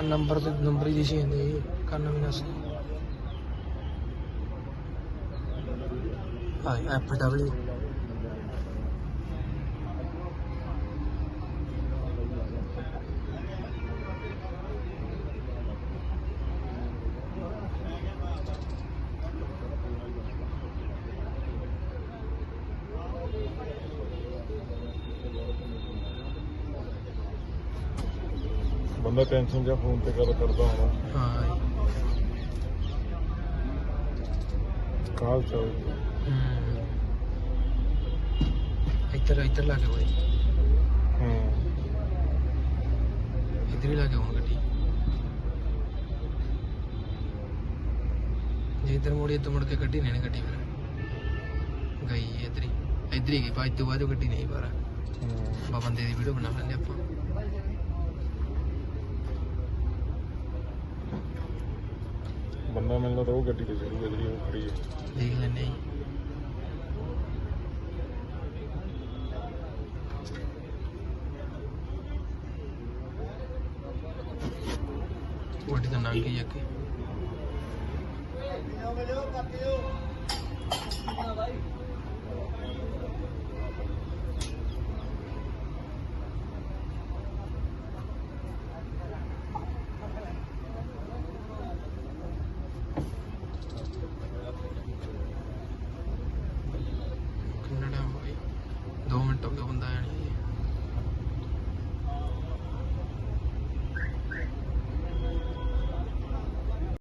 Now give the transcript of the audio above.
ਆ ਨੰਬਰ ਤੇ ਨੰਬਰ ਹੀ ਦਿਸੀ ਜਾਂਦੇ ਕੰਨ ਵੀ ਨਸ ਬੰਦਾ ਟੈਨਸ਼ਨ ਜਾਂ ਫੋਨ ਤੇ ਗੱਲ ਕਰਦਾ ਹੋਣਾ। ਹਾਂ ਕਾਲ ਚੱਲ ਹਮ। ਇੱਧਰ ਇੱਧਰ ਲਾ ਕੇ ਬਈ ਹੂੰ। ਇੱਧਰ ਹੀ ਲਾ ਕੇ ਹੁਣ ਗੱਡੀ। ਜੇ ਇੱਧਰ ਮੋੜੀ ਇੱਧਰ ਮੁੜ ਕੇ ਗੱਡੀ ਨਹੀਂ ਗੱਡੀ ਫਿਰ। ਗਈ ਇੱਧਰ ਹੀ। ਇੱਧਰ ਹੀ ਗਈ ਬਾਅਦ ਤੋਂ ਬਾਅਦ ਉਹ ਗੱਡੀ ਨਹੀਂ ਬਾਹਰ। ਹੂੰ। ਬਾ ਬੰਦੇ ਦੀ ਵੀਡੀਓ ਬਣਾ ਲੈਂਦੇ ਆਪਾਂ। ਬੰਦਾ ਮੈਨੂੰ ਲੱਗਦਾ ਉਹ ਗੱਡੀ ਤੇ ਚੜੂਗਾ ਜਿਹੜੀ ਉਹ ਖੜੀ ਹੈ ਦੇਖ ਲੈਂਦੇ ਹਾਂ ਵੱਡੀ ਤਾਂ ਲੰਘ ਗਈ ਅੱਗੇ। ਕਿੰਨਾ ਟਾਈਮ ਹੋ ਗਿਆ 2 ਮਿੰਟ ਹੋ ਗਏ ਬੰਦਾ ਆਇਆ